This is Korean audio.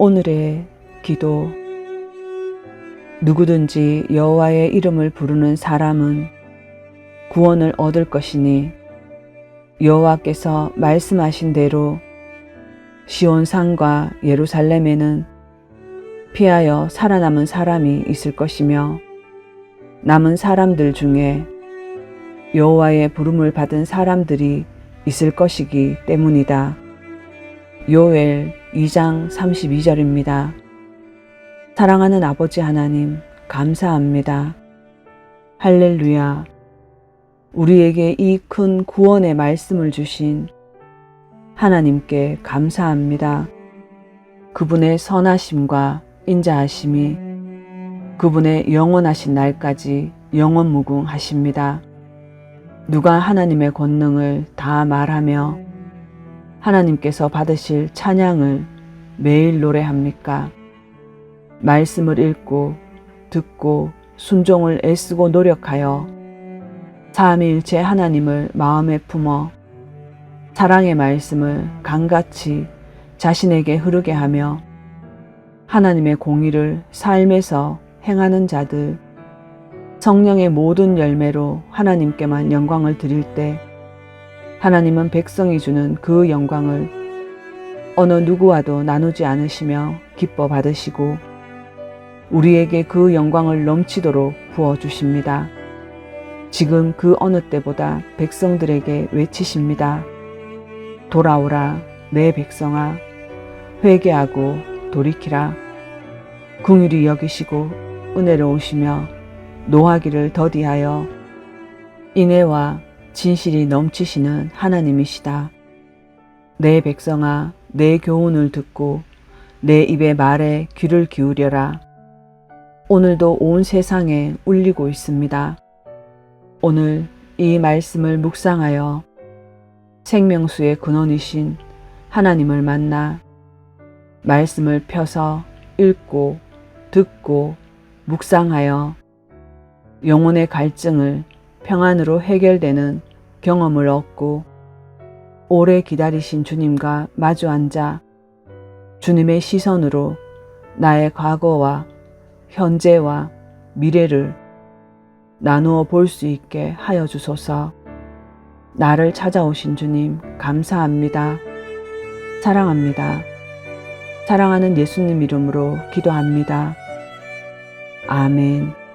오늘의 기도 누구든지 여호와의 이름을 부르는 사람은 구원을 얻을 것이니 여호와께서 말씀하신 대로 시온 산과 예루살렘에는 피하여 살아남은 사람이 있을 것이며 남은 사람들 중에 여호와의 부름을 받은 사람들이 있을 것이기 때문이다. 요엘 2장 32절입니다. 사랑하는 아버지 하나님, 감사합니다. 할렐루야. 우리에게 이 큰 구원의 말씀을 주신 하나님께 감사합니다. 그분의 선하심과 인자하심이 그분의 영원하신 날까지 영원무궁하십니다. 누가 하나님의 권능을 다 말하며 하나님께서 받으실 찬양을 매일 노래합니까? 말씀을 읽고 듣고 순종을 애쓰고 노력하여 삼위일체 하나님을 마음에 품어 사랑의 말씀을 강같이 자신에게 흐르게 하며 하나님의 공의를 삶에서 행하는 자들, 성령의 모든 열매로 하나님께만 영광을 드릴 때 하나님은 백성이 주는 그 영광을 어느 누구와도 나누지 않으시며 기뻐 받으시고 우리에게 그 영광을 넘치도록 부어 주십니다. 지금 그 어느 때보다 백성들에게 외치십니다. 돌아오라, 내 백성아, 회개하고 돌이키라. 궁휼히 여기시고 은혜로우시며 노하기를 더디하여 인애와 진실이 넘치시는 하나님이시다. 내 백성아, 내 교훈을 듣고 내 입의 말에 귀를 기울여라. 오늘도 온 세상에 울리고 있습니다. 오늘 이 말씀을 묵상하여 생명수의 근원이신 하나님을 만나 말씀을 펴서 읽고 듣고 묵상하여 영혼의 갈증을 평안으로 해결되는 경험을 얻고 오래 기다리신 주님과 마주 앉아 주님의 시선으로 나의 과거와 현재와 미래를 나누어 볼 수 있게 하여 주소서. 나를 찾아오신 주님, 감사합니다. 사랑합니다. 사랑하는 예수님 이름으로 기도합니다. 아멘.